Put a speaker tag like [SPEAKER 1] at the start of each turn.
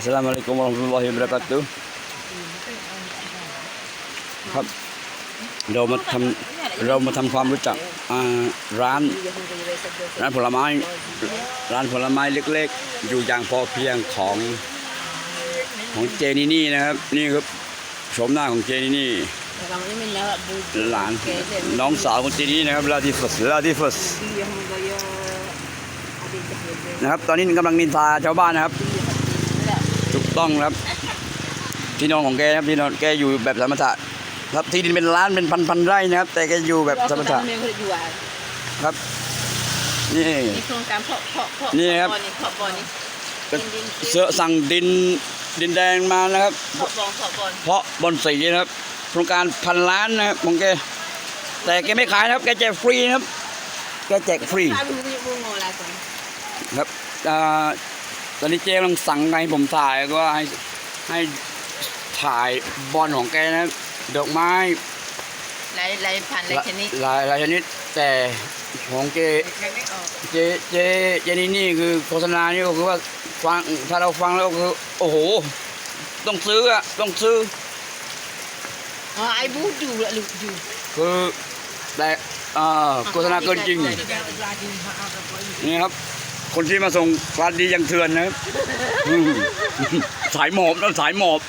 [SPEAKER 1] Assalamualaikum warahmatullahi wabarakatuh ครับ เรามาทำเรามาทำความรู้จักร้าน ร้านผลไม้ ร้านผลไม้เล็กๆ อยู่อย่างพอเพียงของของเจนี่นี่นะครับ นี่ครับชมหน้าของเจนี่นี่หลานน้องสาวของเจนี่นะครับลาดิฟัสลาดิฟัส นะครับ ตอนนี้กำลังนินทาชาวบ้านนะครับ ถูกต้องครับ ที่นอนของแกนะครับที่นอนแกอยู่แบบธรรมชาติครับที่ดินเป็นล้านเป็นพันพันๆไร่นะครับ แต่แกอยู่แบบธรรมชาติ
[SPEAKER 2] yang jual.
[SPEAKER 1] ครับ นี่
[SPEAKER 2] Ni program pok pok pok.
[SPEAKER 1] Ni,
[SPEAKER 2] pok
[SPEAKER 1] ครับ
[SPEAKER 2] bon ni pok bon ni.
[SPEAKER 1] เสือสั่งดินดินแดงมานะครับ
[SPEAKER 2] Pok bon pok bon.
[SPEAKER 1] เพราะบนสีนะครับ โครงการพันล้านนะครับของแกแต่แกไม่ขายนะครับ แกแจกฟรีนะครับ แกแจกฟรี
[SPEAKER 2] Kami punya bunga lah tuan.
[SPEAKER 1] ครับอ่าตอนนี้เจ๊กำลังสั่งให้ผมถ่ายก็ให้ให้ถ่ายบอลของแกนะครับดอกไม้
[SPEAKER 2] Lain lain pan
[SPEAKER 1] ห
[SPEAKER 2] lain
[SPEAKER 1] ลาย
[SPEAKER 2] jenis.
[SPEAKER 1] หลายหลายชนิดแต่ของเจ
[SPEAKER 2] Oh.
[SPEAKER 1] เจเจเจนี่นี่คือโฆษณานี่ก็คือว่าฟังถ้าเราฟังแล้วก็คือโอ้โห ต้องซื้ออะต้องซื้อ
[SPEAKER 2] Oh, ai budu lah lucu.
[SPEAKER 1] คือแต่อ่าโฆษณาเกินจริงนี่ครับ คนที่มาส่งร้านดียังเถื่อนนะครับ สายหมอบนะสายหมอบ